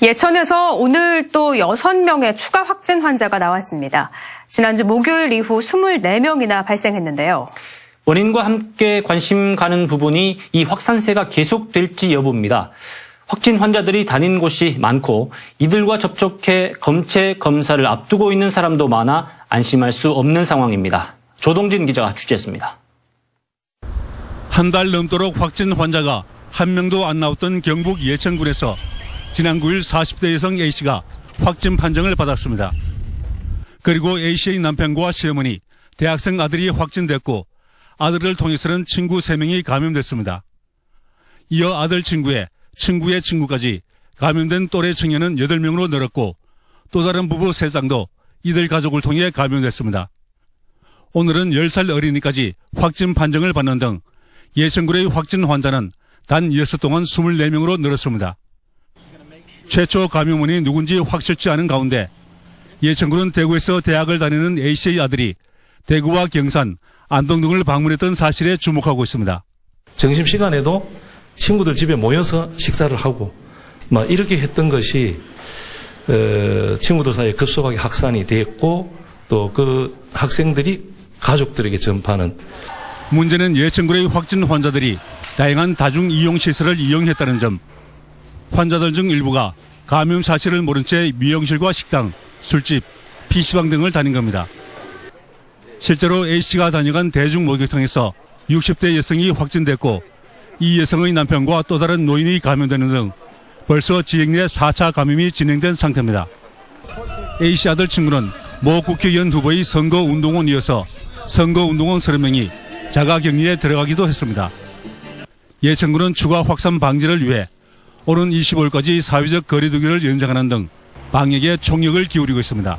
예천에서 오늘 또 6명의 추가 확진 환자가 나왔습니다. 지난주 목요일 이후 24명이나 발생했는데요. 원인과 함께 관심 가는 부분이 이 확산세가 계속될지 여부입니다. 확진 환자들이 다닌 곳이 많고 이들과 접촉해 검체 검사를 앞두고 있는 사람도 많아 안심할 수 없는 상황입니다. 조동진 기자가 취재했습니다. 한 달 넘도록 확진 환자가 한 명도 안 나왔던 경북 예천군에서 지난 9일 40대 여성 A씨가 확진 판정을 받았습니다. 그리고 A씨의 남편과 시어머니, 대학생 아들이 확진됐고 아들을 통해서는 친구 3명이 감염됐습니다. 이어 아들 친구의 친구의 친구까지 감염된 또래 청년은 8명으로 늘었고 또 다른 부부 3쌍도 이들 가족을 통해 감염됐습니다. 오늘은 10살 어린이까지 확진 판정을 받는 등 예천군의 확진 환자는 단 6동안 24명으로 늘었습니다. 최초 감염원이 누군지 확실치 않은 가운데 예천군은 대구에서 대학을 다니는 A씨의 아들이 대구와 경산, 안동 등을 방문했던 사실에 주목하고 있습니다. 점심시간에도 친구들 집에 모여서 식사를 하고 막 이렇게 했던 것이 어, 친구들 사이에 급속하게 확산이 됐고 또 그 학생들이 가족들에게 전파하는 문제는 예천군의 확진 환자들이 다양한 다중 이용 시설을 이용했다는 점. 환자들 중 일부가 감염 사실을 모른 채 미용실과 식당, 술집, PC방 등을 다닌 겁니다. 실제로 A씨가 다녀간 대중 목욕탕에서 60대 여성이 확진됐고 이 여성의 남편과 또 다른 노인이 감염되는 등 벌써 지역 내 4차 감염이 진행된 상태입니다. A씨 아들 친구는 모 국회의원 후보의 선거운동원 이어서 선거운동원 30명이 자가격리에 들어가기도 했습니다. 예천군은 추가 확산 방지를 위해 오는 25일까지 사회적 거리두기를 연장하는 등 방역에 총력을 기울이고 있습니다.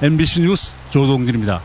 MBC 뉴스 조동진입니다.